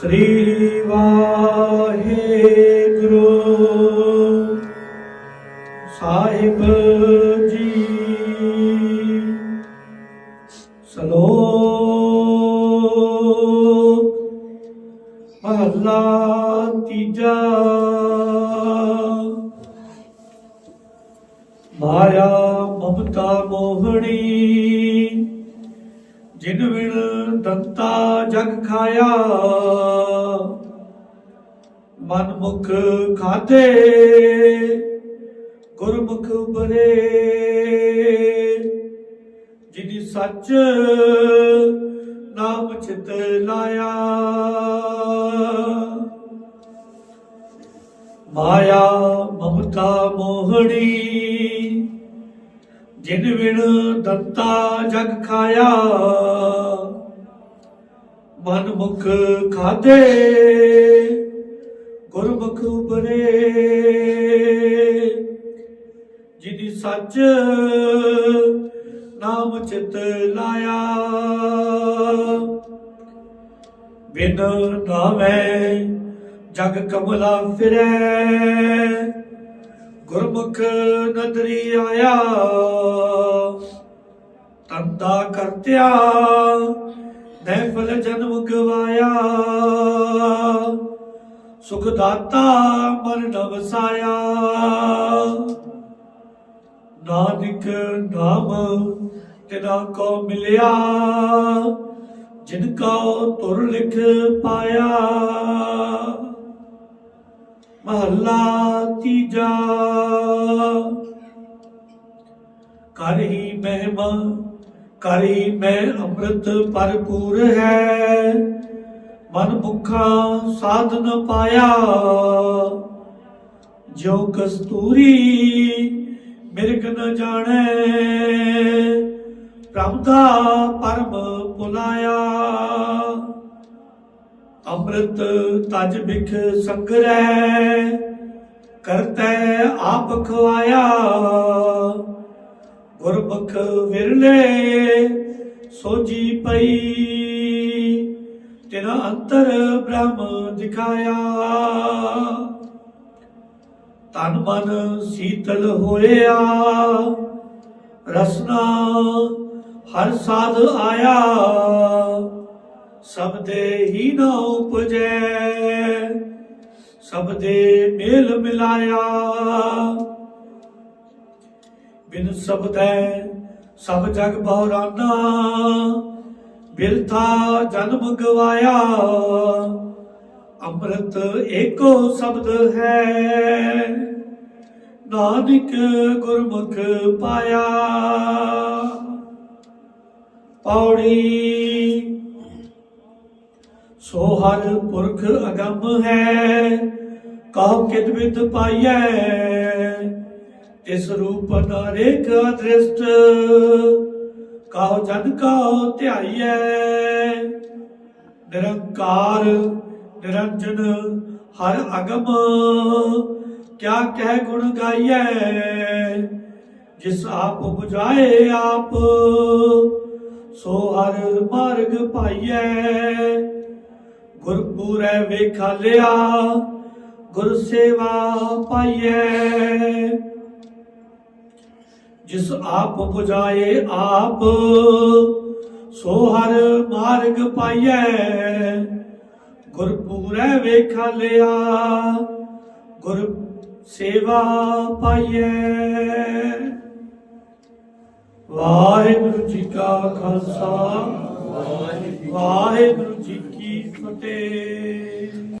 ਸ੍ਰੀ ਵਾਹਿਗੁਰੂ। ਸਾਹਿਬ ਜੀ ਸਲੋਕ ਮਹੱਲਾ ਤੀਜਾ। ਮਾਇਆ ਮਮਤਾ ਮੋਹਣੀ ਜਿਨ ਵਿਣ ਦੰਤਾ ਜਗ ਖਾਇਆ ਮਨ ਮੁਖ ਖਾਤੇ ਗੁਰਮੁਖ ਬਰੇ ਜਿਨੀ ਸੱਚ ਨਾਮ ਚਿਤ ਲਾਇਆ, ਮਾਇਆ ਮਮਤਾ ਮੋਹਣੀ। ਜਿਨ ਵਿਣ ਦੰਤਾ ਜਗ ਖਾਇਆ ਮਨ ਮੁਖ ਖਾਦੇ ਗੁਰਮੁਖ ਉਬਰੇ ਜਿਨੀ ਸੱਚ ਨਾਮ ਚਿਤ ਲਾਇਆ, ਬਿਨ ਨਾਵੇਂ ਜਗ ਕਮਲਾ ਫਿਰੈ। ਗੁਰਮੁਖ ਨਦਰੀ ਆਇਆ ਤੰਦਾ ਕਰਤਿਆ ਨੈਫਲ ਜਨਮ ਗਵਾਇਆ। ਸੁਖ ਦਾਤਾ ਮਨ ਨਵਸਾਇਆ ਨਾਨਕ ਨਾਮ ਤਿਨਾ ਕੋ ਮਿਲਿਆ, ਜਿਨ ਕੋ ਤੁਰ ਲਿਖ ਪਾਇਆ। ਮਹੱਲਾ ਤੀਜਾ। ਕਰ ਹੀ ਮਹਿਮਾ, ਕਰ ਹੀ ਮੈਂ ਅੰਮ੍ਰਿਤ ਭਰਪੂਰ ਹੈ। ਮਨ ਭੁੱਖਾ ਸਾਧ ਨ ਪਾਇਆ। ਜੋ ਕਸਤੂਰੀ ਮਿਰਗ ਨ ਜਾਣੈ। ਪ੍ਰਭ ਦਾ ਪਰਮ ਪੁਲਾਇਆ। ਅੰਮ੍ਰਿਤ ਤਜ ਬਿਖ ਸੰਗਰੈ, ਕਰਤੈ ਆਪ ਖਵਾਇਆ। ਗੁਰਮੁਖ ਵਿਰਲੇ, ਸੋਜੀ ਪਈ ਤੇਰਾ ਅੰਤਰ ਬ੍ਰਹਮ ਦਿਖਾਇਆ। ਤਨ ਮਨ ਸੀਤਲ ਹੋਇਆ, ਰਸਨਾ ਹਰ ਸਾਧ ਆਇਆ। ਸਭ ਦੇ ਹੀ ਨਾ ਉਪਜੈ, ਸਭ ਦੇ ਮੇਲ ਮਿਲਾਇਆ। ਬਿਨ ਸਬਦੈ ਸਭ ਜਗ ਬਹਰਾਨਾ ਬਿਰਥਾ ਜਨਮ ਗਵਾਇਆ। ਅੰਮ੍ਰਿਤ ਏਕੋ ਸ਼ਬਦ ਹੈ, ਨਾਨਕ ਗੁਰਮੁਖ ਪਾਇਆ। ਪੌੜੀ ਸੋ ਹਰ ਪੁਰਖ ਅਗੰਮ ਹੈ, ਕਹੋ ਕਿਤ ਵਿਦ ਪਾਈਐ? ਤਿਸ ਰੂਪ ਨਰੇਕ ਦ੍ਰਿਸ਼ਟ ਕਹੋ ਜਨ ਕਹੋ ਧਿਆਈਐ? ਨਿਰੰਕਾਰ, ਨਿਰੰਜਨ, ਹਰ ਅਗਮ, ਕਿਆ ਕਹਿ ਗੁਣ ਗਾਈਐ? ਜਿਸ ਆਪ 부ਝਾਏ ਆਪ, ਸੋ ਹਰ ਮਾਰਗ ਪਾਈਐ। ਗੁਰਪੂਰੈ ਵੇਖਾ ਲਿਆ, ਗੁਰ ਸੇਵਾ ਪਾਈਐ। ਜਿਸ ਆਪ 부ਝਾਏ ਆਪ, ਸੋ ਹਰ ਮਾਰਗ ਪਾਈਐ। ਗੁਰਪੂਰੈ ਵੇਖਾ ਲਿਆ, ਗੁਰ ਸੇਵਾ ਪਾਈਐ। ਵਾਹਿਗੁਰੂ ਜੀ ਕਾ ਖਾਲਸਾ, ਵਾਹਿਗੁਰੂ ਜੀ ਕੀ ਫਤਿਹ